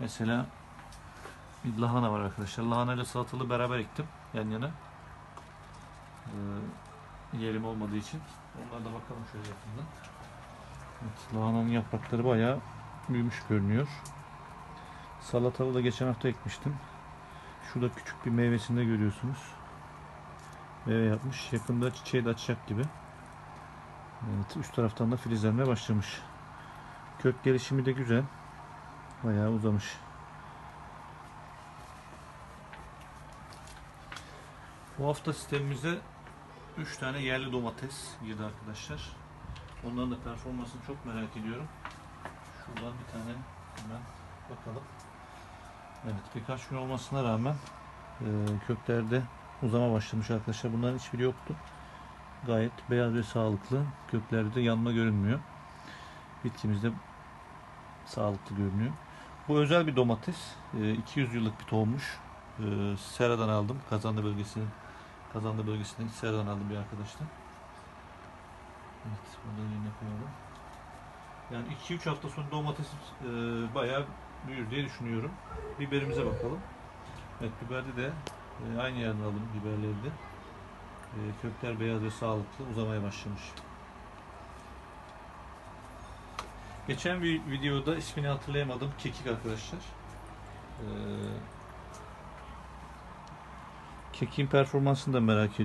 Mesela bir lahana var arkadaşlar. Lahana ile salatalığı beraber ektim yan yana. Ee, yerim olmadığı için. Onlara da bakalım şöyle yakından. Evet, lahananın yaprakları bayağı büyümüş görünüyor. Salatalığı da geçen hafta ekmiştim. Şurada küçük bir meyvesini de görüyorsunuz. Meyve yapmış. Yakında çiçeği de açacak gibi. Evet, üst taraftan da filizlenmeye başlamış. Kök gelişimi de güzel. Bayağı uzamış. Bu hafta sistemimize 3 tane yerli domates girdi arkadaşlar. Onların da performansını çok merak ediyorum. Şuradan bir tane hemen bakalım. Evet birkaç gün olmasına rağmen e, köklerde uzama başlamış arkadaşlar. Bunların hiçbiri yoktu. Gayet beyaz ve sağlıklı. Köklerde de yanma görünmüyor. Bitkimiz de sağlıklı görünüyor. Bu özel bir domates. E, 200 yıllık bir tohummuş. E, Sera'dan aldım. Kazanlı bölgesinin Kazanlı bölgesinden Sera'dan aldım bir arkadaştan. Evet, bunu da yerine koyalım. Yani 2-3 hafta sonra domates e, bayağı büyür diye düşünüyorum. Biberimize bakalım. Evet, biberde de e, aynı yerden aldım biberleri de. E, kökler beyaz ve sağlıklı uzamaya başlamış. Geçen bir videoda ismini hatırlayamadım. Kekik arkadaşlar. E, kekin performansını da merak ediyorum.